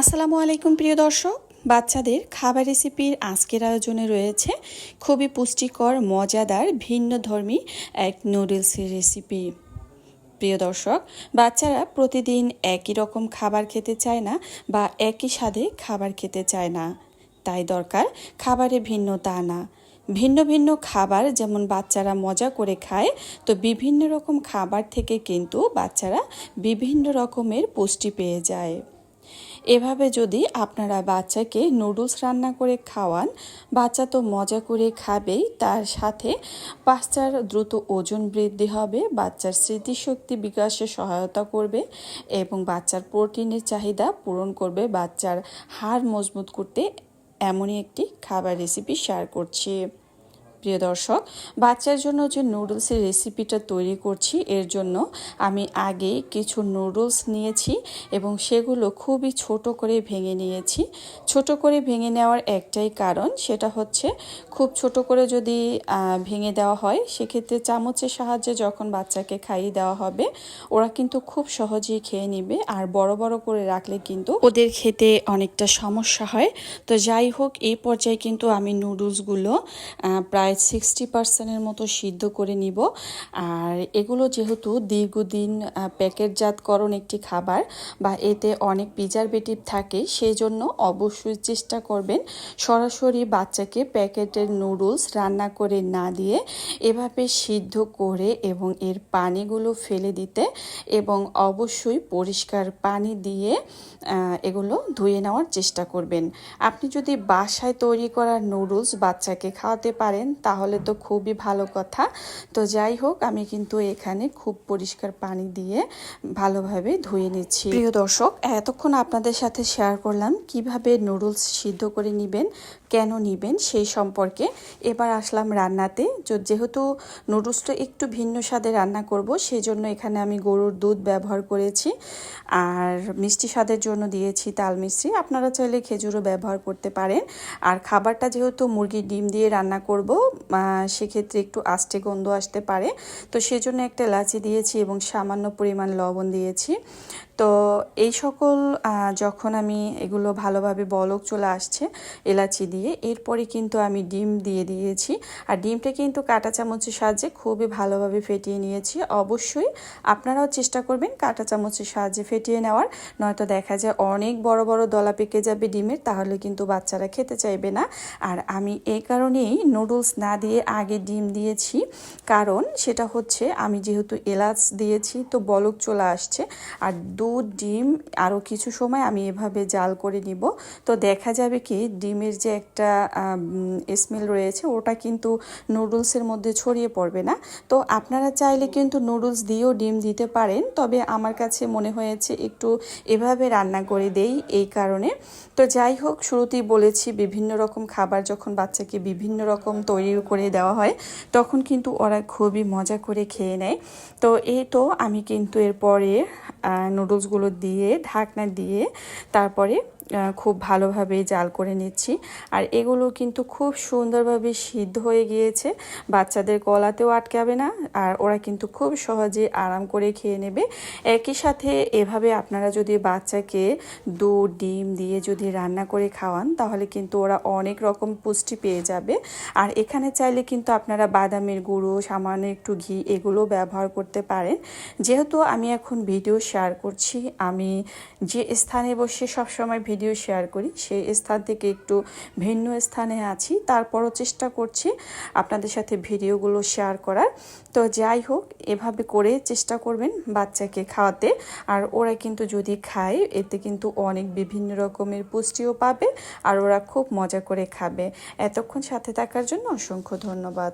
আসসালামু আলাইকুম, প্রিয় দর্শক। বাচ্চাদের খাবার রেসিপির আজকের আয়োজনে রয়েছে খুবই পুষ্টিকর, মজাদার, ভিন্ন ধর্মী এক নুডলসের রেসিপি। প্রিয় দর্শক, বাচ্চারা প্রতিদিন একই রকম খাবার খেতে চায় না বা একই স্বাদে খাবার খেতে চায় না। তাই দরকার খাবারে ভিন্নতা আনা। ভিন্ন ভিন্ন খাবার যেমন বাচ্চারা মজা করে খায়, তো বিভিন্ন রকম খাবার থেকে কিন্তু বাচ্চারা বিভিন্ন রকমের পুষ্টি পেয়ে যায়। এভাবে যদি আপনারা বাচ্চাকে নুডলস রান্না করে খাওয়ান, বাচ্চা তো মজা করে খাবেই, তার সাথে বাচ্চার দ্রুত ওজন বৃদ্ধি হবে, বাচ্চার স্মৃতিশক্তি বিকাশে সহায়তা করবে এবং বাচ্চার প্রোটিনের চাহিদা পূরণ করবে। বাচ্চার হাড় মজবুত করতে এমনই একটি খাবার রেসিপি শেয়ার করছি। প্রিয় দর্শক, বাচ্চার জন্য যে নুডলসের রেসিপিটা তৈরি করছি, এর জন্য আমি আগে কিছু নুডলস নিয়েছি এবং সেগুলো খুবই ছোট করে ভেঙে নিয়েছি। ছোট করে ভেঙে নেওয়ার একটাই কারণ, সেটা হচ্ছে খুব ছোট করে যদি ভেঙে দেওয়া হয়, সেক্ষেত্রে চামচের সাহায্যে যখন বাচ্চাকে খাইয়ে দেওয়া হবে, ওরা কিন্তু খুব সহজেই খেয়ে নিবে আর বড় বড় করে রাখলে কিন্তু ওদের খেতে অনেকটা সমস্যা হয়। তো যাই হোক, এই পর্যায়ে কিন্তু আমি নুডলসগুলো প্রায় সিক্সটি পার্সেন্টের মতো সিদ্ধ করে নিব। আর এগুলো যেহেতু দীর্ঘদিন প্যাকেটজাতকরণ একটি খাবার বা এতে অনেক প্রিজারভেটিভ থাকে সেই জন্য অবশ্যই চেষ্টা করবেন সরাসরি বাচ্চাকে প্যাকেটের নুডলস রান্না করে না দিয়ে এভাবে সিদ্ধ করে এবং এর পানিগুলো ফেলে দিতে এবং অবশ্যই পরিষ্কার পানি দিয়ে এগুলো ধুয়ে নেওয়ার চেষ্টা করবেন। আপনি যদি বাসায় তৈরি করা নুডলস বাচ্চাকে খাওয়াতে পারেন তাহলে তো খুবই ভালো কথা। তো যাই হোক, আমি কিন্তু এখানে খুব পরিষ্কার পানি দিয়ে ভালোভাবে ধুয়ে নিচ্ছি। প্রিয় দর্শক, এতক্ষণ আপনাদের সাথে শেয়ার করলাম কীভাবে নুডলস সিদ্ধ করে নেবেন, কেন নেবেন সেই সম্পর্কে। এবার আসলাম রান্নাতে। যেহেতু নুডলসটা একটু ভিন্ন স্বাদে রান্না করব সেই জন্য এখানে আমি গরুর দুধ ব্যবহার করেছি। আর মিষ্টি স্বাদের জন্য দিয়েছি তাল মিষ্টি। আপনারা চাইলে খেজুরও ব্যবহার করতে পারেন। আর খাবারটা যেহেতু মুরগির ডিম দিয়ে রান্না করব সেক্ষেত্রে একটু আষ্টে গন্ধ আসতে পারে। তো সেজন্য একটা এলাচি দিয়েছি এবং সামান্য পরিমাণ লবণ দিয়েছি। তো এই সকল যখন আমি এগুলো ভালোভাবে বলক চলে আসছে এলাচি দিয়ে, এরপরে কিন্তু আমি ডিম দিয়ে দিয়েছি। আর ডিমটা কিন্তু কাঁটা চামচের সাহায্যে খুবই ভালোভাবে ফেটিয়ে নিয়েছি। অবশ্যই আপনারাও চেষ্টা করবেন কাঁটা চামচের সাহায্যে ফেটিয়ে নেওয়ার। নয়তো দেখা যায় অনেক বড় বড় দলা পেকে যাবে ডিমের, তাহলে কিন্তু বাচ্চারা খেতে চাইবে না। আর আমি এই কারণেই নুডলস না দিয়ে আগে ডিম দিয়েছি। কারণ সেটা হচ্ছে আমি যেহেতু এলাচ দিয়েছি, তো বলক চলে আসছে। আর দুধ, ডিম আরও কিছু সময় আমি এভাবে জাল করে নিব। তো দেখা যাবে কি, ডিমের যে একটা স্মেল রয়েছে, ওটা কিন্তু নুডলসের মধ্যে ছড়িয়ে পড়বে না। তো আপনারা চাইলে কিন্তু নুডলস দিয়েও ডিম দিতে পারেন, তবে আমার কাছে মনে হয়েছে একটু এভাবে রান্না করে দেই এই কারণে। তো যাই হোক, শুরুতেই বলেছি, বিভিন্ন রকম খাবার যখন বাচ্চাকে বিভিন্ন রকম তৈরি করে দেওয়া হয়, তখন কিন্তু ওরা খুবই মজা করে খেয়ে নেয়। তো এই তো আমি কিন্তু এরপরে নুডলসগুলো দিয়ে ঢাকনা দিয়ে তারপরে খুব ভালোভাবে জাল করে নিচ্ছি। আর এগুলো কিন্তু খুব সুন্দরভাবে সিদ্ধ হয়ে গিয়েছে। বাচ্চাদের গলাতেও আটকাবে না, আর ওরা কিন্তু খুব সহজে আরাম করে খেয়ে নেবে। একই সাথে এভাবে আপনারা যদি বাচ্চাকে দুধ, ডিম দিয়ে যদি রান্না করে খাওয়ান, তাহলে কিন্তু ওরা অনেক রকম পুষ্টি পেয়ে যাবে। আর এখানে চাইলে কিন্তু আপনারা বাদামের গুঁড়ো, সামান্য একটু ঘি এগুলো ব্যবহার করতে পারেন। যেহেতু আমি এখন ভিডিও শেয়ার করছি, আমি যে স্থানে বসে সবসময় ভিডিও শেয়ার করি। সেই স্থান থেকে একটু ভিন্ন স্থানে আছি। তারপরও চেষ্টা করছি আপনাদের সাথে ভিডিওগুলো শেয়ার করার। তো যাই হোক, এভাবে করে চেষ্টা করবেন বাচ্চাকে খাওয়াতে। আর ওরা কিন্তু যদি খায়, এতে কিন্তু অনেক বিভিন্ন রকমের পুষ্টিও পাবে আর ওরা খুব মজা করে খাবে। এতক্ষণ সাথে থাকার জন্য অসংখ্য ধন্যবাদ।